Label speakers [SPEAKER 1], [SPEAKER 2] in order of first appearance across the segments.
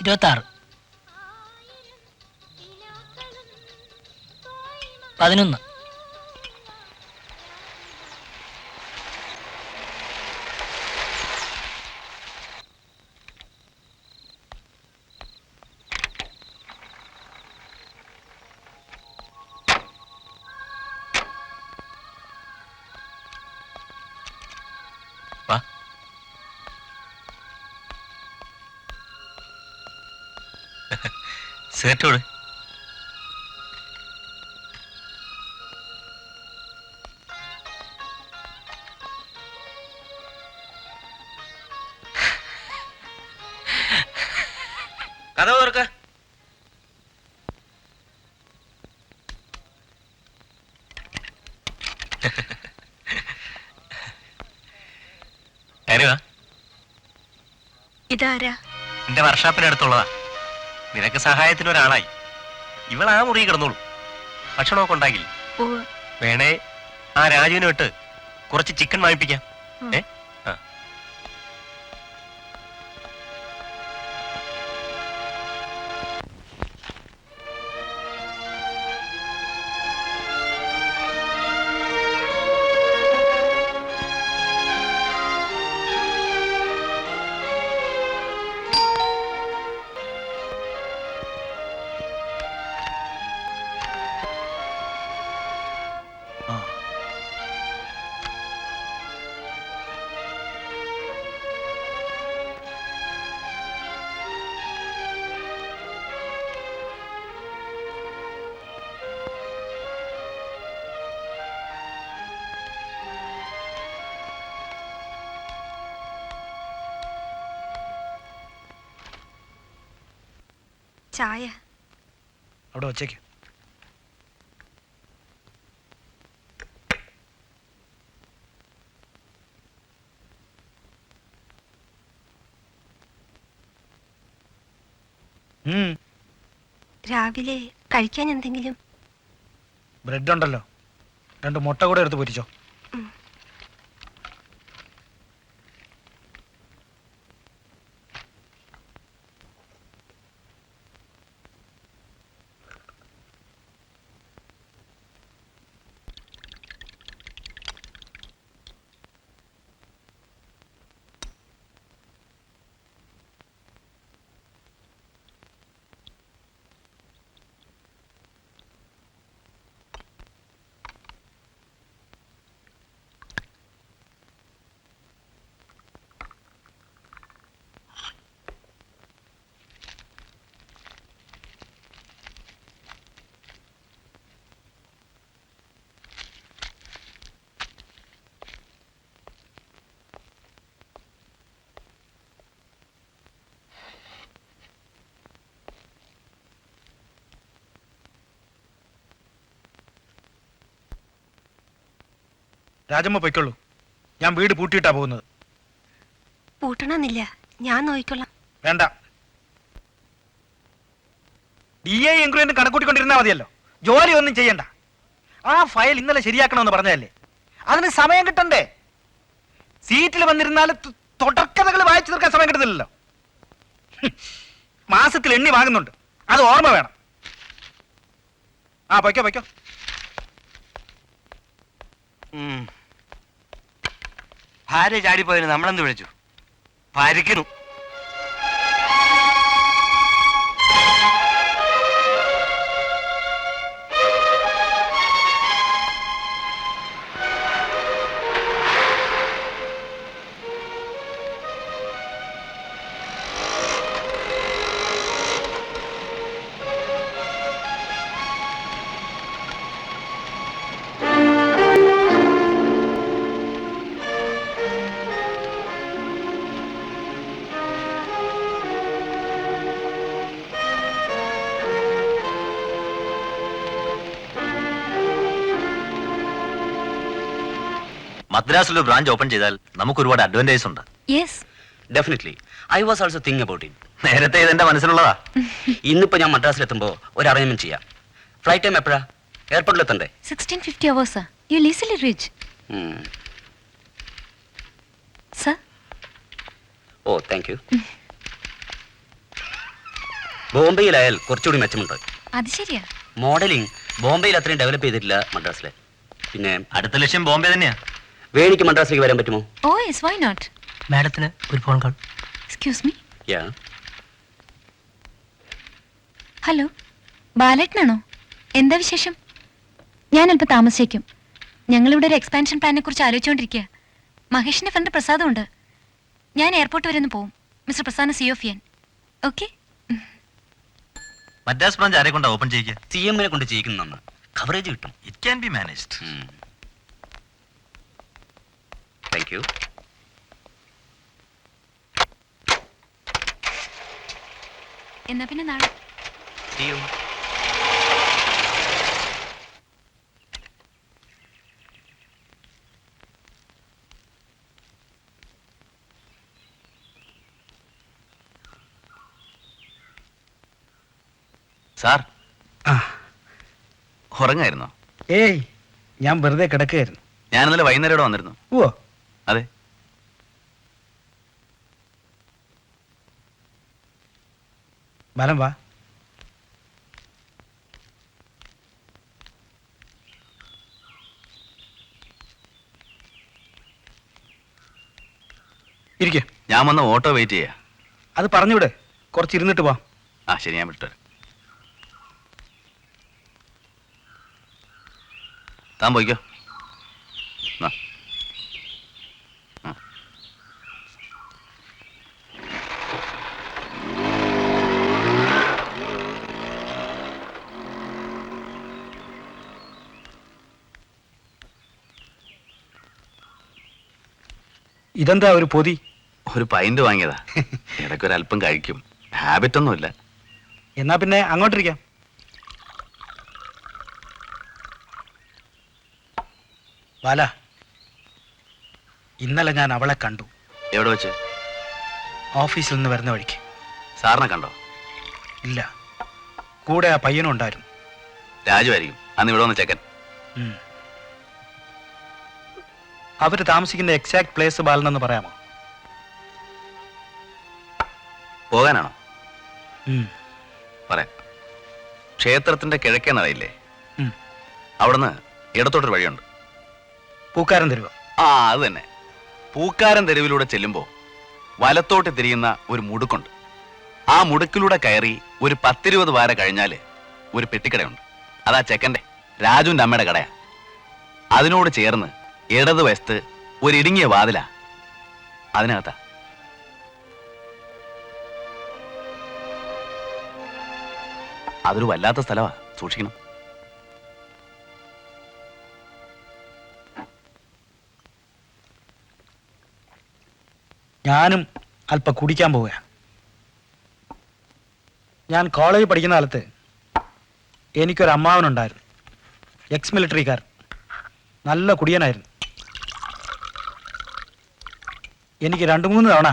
[SPEAKER 1] ഇരുപത്തി ആറ് പതിനൊന്ന്.
[SPEAKER 2] സേറ്റോട്. കഥ
[SPEAKER 3] ഇതാരാ?
[SPEAKER 2] എന്റെ വർഷാപ്പിനടുത്തുള്ളതാ നിനക്ക് സഹായത്തിന് ഒരാളായി ഇവൾ ആ മുറി കിടന്നോളൂ. ഭക്ഷണമൊക്കെ ഉണ്ടാകില്ല വേണേ ആ രാജുവിനെ വിട്ട് കുറച്ച് ചിക്കൻ വാങ്ങിപ്പിക്കാം. ഏ?
[SPEAKER 3] ചായ.
[SPEAKER 4] അവിടെ വച്ചേക്ക്.
[SPEAKER 3] രാവിലെ കഴിക്കാൻ എന്തെങ്കിലും?
[SPEAKER 4] ബ്രെഡ് ഉണ്ടല്ലോ രണ്ട് മുട്ട കൂടെ എടുത്ത് പൊരിച്ചോ. രാജമ്മ പൊയ്ക്കോളൂ ഞാൻ വീട് പൂട്ടിയിട്ടാ പോകുന്നത്.
[SPEAKER 3] പൂട്ടണമെന്നില്ല. ഞാൻ നോക്കിക്കൊള്ളാം
[SPEAKER 4] വേണ്ട. ഡി ഐ എൻക്വയറിന് കണക്കൂട്ടിക്കൊണ്ടിരുന്നാൽ മതിയല്ലോ. ജോലി ഒന്നും ചെയ്യണ്ട. ആ ഫയൽ ഇന്നലെ ശരിയാക്കണമെന്ന് പറഞ്ഞതല്ലേ? അതിന് സമയം കിട്ടണ്ടേ? സീറ്റിൽ വന്നിരുന്നാൽ തുടർക്കഥകൾ വായിച്ചു തീർക്കാൻ സമയം കിട്ടുന്നില്ലല്ലോ മാസത്തിൽ എണ്ണി വാങ്ങുന്നുണ്ട്. അത് ഓർമ്മ വേണം. ആ പൊയ്ക്കോ പൊയ്ക്കോ.
[SPEAKER 2] ഉം. ഭാര്യ ചാടിപ്പോയതിന് നമ്മളെന്ത് വിളിച്ചു? ഭാര്യക്കുന്നു
[SPEAKER 5] മദ്രാസിൽ ഒരു ബ്രാഞ്ച് ഓപ്പൺ ചെയ്താൽ നമുക്ക് ഒരുപാട് അഡ്വാന്റേജ് ഉണ്ട്.
[SPEAKER 3] Yes
[SPEAKER 6] definitely I was also think about it
[SPEAKER 5] നേരത്തെ ഇതെന്റെ മനസ്സിലുള്ളതാ.
[SPEAKER 6] ഇന്നിപ്പോ ഞാൻ മദ്രാസിൽ എത്തുമ്പോൾ ഒരു അറേഞ്ച്മെന്റ് ചെയ്യാം. ഫ്ലൈറ്റ് ടൈം എപ്പോഴാ? എയർപോർട്ടിൽ എത്തണ്ടേ
[SPEAKER 3] sixteen fifty അവേഴ്സാ you easily reach. Sir
[SPEAKER 6] oh thank you ബോംബെയിലായാൽ കുറച്ചുകൂടി മെച്ചമുണ്ട്.
[SPEAKER 3] അത് ശരിയാ.
[SPEAKER 6] മോഡലിംഗ് ബോംബെയിൽ അത്രയും ഡെവലപ്പ് ചെയ്തിട്ടില്ല മദ്രാസിലെ. പിന്നെ
[SPEAKER 5] അടുത്ത ലക്ഷ്യം ബോംബെ തന്നെയാ.
[SPEAKER 6] വേണിക്ക് മദ്രാസിലേക്ക് വരാൻ പറ്റുമോ?
[SPEAKER 3] ഓ യെസ് വൈ നോട്ട്
[SPEAKER 2] മാഡത്തിന് ഒരു phone call.
[SPEAKER 3] Excuse me
[SPEAKER 6] yeah
[SPEAKER 3] hello ബാലേട്ടനാണോ? എന്താ വിശേഷം? ഞാൻ അല്പം താമസിച്ചേക്കും ഞങ്ങളിവിടെ ഒരു എക്സ്പാൻഷൻ പ്ലാനെ കുറിച്ച് ആലോചിച്ചുകൊണ്ടിരിക്കുക മഹേഷിന്റെ ഫ്രണ്ട് പ്രസാദം ഉണ്ട് ഞാൻ എയർപോർട്ട് വരെ ഒന്ന് പോവും. മിസ്റ്റർ പ്രസാദ് സി ഓഫ് ചെയ്യാൻ ഓക്കെ
[SPEAKER 5] മദ്രാസ് ബ്രാഞ്ച് ആരെ കൊണ്ടാ ഓപ്പൺ ചെയ്യുക
[SPEAKER 6] സി എമ്മിനെ കൊണ്ട് ചെയ്യിക്കുന്ന കവറേജ് കിട്ടും.
[SPEAKER 5] It can be managed
[SPEAKER 6] thank you
[SPEAKER 3] എന്നാ പിന്നെ നാളെ?
[SPEAKER 5] സാർ
[SPEAKER 4] ആ.
[SPEAKER 5] ഉറങ്ങായിരുന്നോ?
[SPEAKER 4] ഏയ് ഞാൻ വെറുതെ കിടക്കുകയായിരുന്നു.
[SPEAKER 5] ഞാൻ ഇന്നലെ വൈകുന്നേരം ഇവിടെ വന്നിരുന്നു.
[SPEAKER 4] ഓ
[SPEAKER 5] അതെ.
[SPEAKER 4] ബലം വാ. ഇരിക്കേ.
[SPEAKER 5] ഞാൻ വന്ന ഓട്ടോ വെയിറ്റ് ചെയ്യാ.
[SPEAKER 4] അത് പറഞ്ഞുവിടെ. കുറച്ച് ഇരുന്നിട്ട് പോവാം
[SPEAKER 5] ആ ശരി ഞാൻ വിട്ടു താൻ പോയിക്കോ.
[SPEAKER 4] ഇതെന്താ ഒരു പൊതി?
[SPEAKER 5] ഒരു പൈന്റ് വാങ്ങിയതാ. ഇടയ്ക്ക് ഒരു അല്പം കഴിക്കും. ഹാബിറ്റ് ഒന്നുമില്ല.
[SPEAKER 4] എന്നാ പിന്നെ അങ്ങോട്ടിരിക്കാം. ബാല ഇന്നലെ ഞാൻ അവളെ കണ്ടു.
[SPEAKER 5] എവിടെ വെച്ച്?
[SPEAKER 4] ഓഫീസിൽ നിന്ന് വരുന്ന വഴിക്ക്.
[SPEAKER 5] സാറിനെ കണ്ടോ?
[SPEAKER 4] ഇല്ല. കൂടെ ആ പയ്യനും ഉണ്ടായിരുന്നു
[SPEAKER 5] രാജുവായിരിക്കും അന്ന് ഇവിടെ വന്ന് ചെക്കൻ.
[SPEAKER 4] ഉം. അവർ താമസിക്കുന്ന എക്സാക്ട് പ്ലേസ് ബാലനെന്ന് പറയാമോ?
[SPEAKER 5] പോകാനാണോ. പറയാം. ക്ഷേത്രത്തിന്റെ കിഴക്കേ നടയില്ലേ. അവിടുന്ന് ഇടത്തോട്ടൊരു വഴിയുണ്ട്.
[SPEAKER 4] പൂക്കാരൻ തെരുവ്?
[SPEAKER 5] ആ അത് തന്നെ. പൂക്കാരൻ തെരുവിലൂടെ ചെല്ലുമ്പോൾ വലത്തോട്ട് തിരിയുന്ന ഒരു മുടുക്കുണ്ട്. ആ മുടുക്കിലൂടെ കയറി ഒരു പത്തിരുപത് വാര കഴിഞ്ഞാൽ ഒരു പെട്ടിക്കടയുണ്ട്. അതാ ചെക്കന്റെ രാജുവിന്റെ അമ്മയുടെ കടയാ. അതിനോട് ചേർന്ന് ഇടതുവശത്ത് ഒരു ഇടുങ്ങിയ വാതിലാ. അതിനകത്താ. അതൊരു വല്ലാത്ത സ്ഥലമാ സൂക്ഷിക്കണം.
[SPEAKER 4] ഞാനും അല്പം കുടിക്കാൻ പോവുക ഞാൻ കോളേജിൽ പഠിക്കുന്ന കാലത്ത് എനിക്കൊരു അമ്മാവനുണ്ടായിരുന്നു എക്സ് മിലിറ്ററിക്കാരൻ നല്ല കുടിയനായിരുന്നു. എനിക്ക് രണ്ട് മൂന്ന് തവണ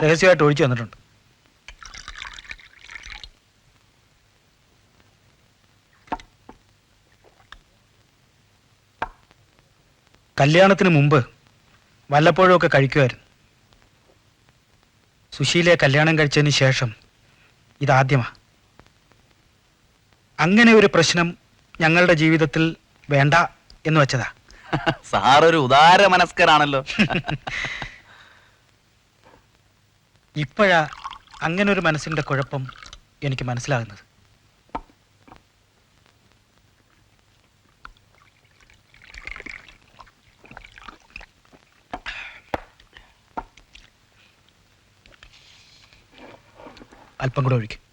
[SPEAKER 4] രഹസ്യമായിട്ട് ഒഴിച്ചു വന്നിട്ടുണ്ട് കല്യാണത്തിന് മുമ്പ് വല്ലപ്പോഴും ഒക്കെ കഴിക്കുമായിരുന്നു. സുശീലയെ കല്യാണം കഴിച്ചതിന് ശേഷം ഇതാദ്യമാ. അങ്ങനെ ഒരു പ്രശ്നം ഞങ്ങളുടെ ജീവിതത്തിൽ വേണ്ട എന്ന് വെച്ചതാ.
[SPEAKER 5] സാറൊരു ഉദാര മനസ്കരാണല്ലോ
[SPEAKER 4] ഇപ്പോഴാ അങ്ങനെ ഒരു മനസ്സിന്റെ കുഴപ്പം എനിക്ക് മനസ്സിലാകുന്നത്. അല്പം കൂടെ ഒഴിക്കും.